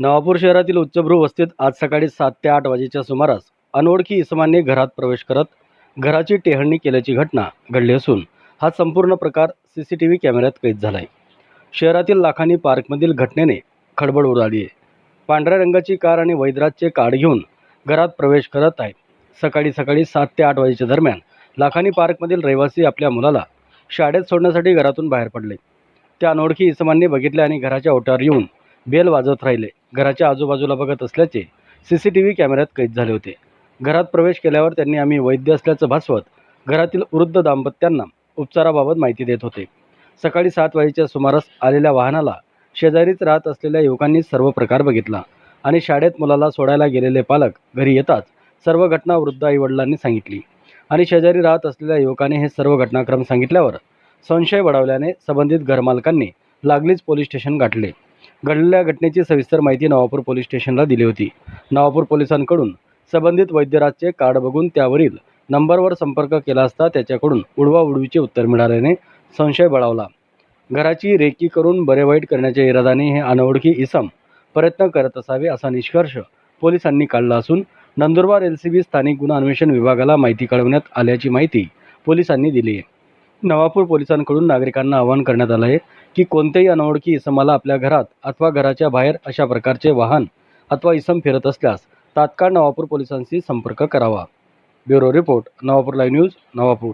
नवापूर शहरातील उच्चभ्रू वस्तीत आज सकाळी सात ते आठ वाजेच्या सुमारास अनोळखी इसमांनी घरात प्रवेश करत घराची टेहळणी केल्याची घटना घडली असून हा संपूर्ण प्रकार सी सी टी व्ही कॅमेऱ्यात कैद झाला आहे शहरातील लाखानी पार्कमधील घटनेने खळबळ उडाली आहे पांढऱ्या रंगाची कार आणि वैद्यराजचे कार्ड घेऊन घरात प्रवेश करत आहेत. सकाळी सकाळी सात ते आठ वाजेच्या दरम्यान लाखानी पार्कमधील रहिवासी आपल्या मुलाला शाळेत सोडण्यासाठी घरातून बाहेर पडले. त्या अनोळखी इसमांनी बघितले आणि घराच्या ओट्यावर येऊन बेल वाजवत राहिले. घराच्या आजूबाजूला बघत असल्याचे सी सी टी व्ही कॅमेऱ्यात कैद झाले होते. घरात प्रवेश केल्यावर त्यांनी आम्ही वैद्य असल्याचं भासवत घरातील वृद्ध दाम्पत्यांना उपचाराबाबत माहिती देत होते. सकाळी सात वाजेच्या सुमारास आलेल्या वाहनाला शेजारीच राहत असलेल्या युवकांनी सर्व प्रकार बघितला आणि शाळेत मुलाला सोडायला गेलेले पालक घरी येताच सर्व घटना वृद्ध आईवडिलांनी सांगितली. आणि शेजारी राहत असलेल्या युवकाने हे सर्व घटनाक्रम सांगितल्यावर संशय बढ़ावल्याने संबंधित घरमालकांनी लागलीच पोलीस स्टेशन गाठले. घडलेल्या घटनेची सविस्तर माहिती नवापूर पोलीस स्टेशनला दिली होती. नवापूर पोलिसांकडून संबंधित वैद्यराजचे कार्ड बघून त्यावरील नंबरवर संपर्क केला असता त्याच्याकडून उडवा उडवीचे उत्तर मिळाल्याने संशय बळावला. घराची रेकी करून बरे वाईट करण्याच्या इरादाने हे अनोळखी इसम प्रयत्न करत असावे असा निष्कर्ष पोलिसांनी काढला असून नंदुरबार एल सी बी स्थानिक गुन्हा अन्वेषण विभागाला माहिती कळवण्यात आल्याची माहिती पोलिसांनी दिली आहे. नवापूर पोलिसांकडून नागरिकांना आवाहन करण्यात आलं आहे की कोणत्याही अनोळखी इसमाला आपल्या घरात अथवा घराच्या बाहेर अशा प्रकारचे वाहन अथवा इसम फिरत असल्यास तात्काळ नवापूर पोलिसांशी संपर्क करावा. Bureau report Navapur live news Navapur.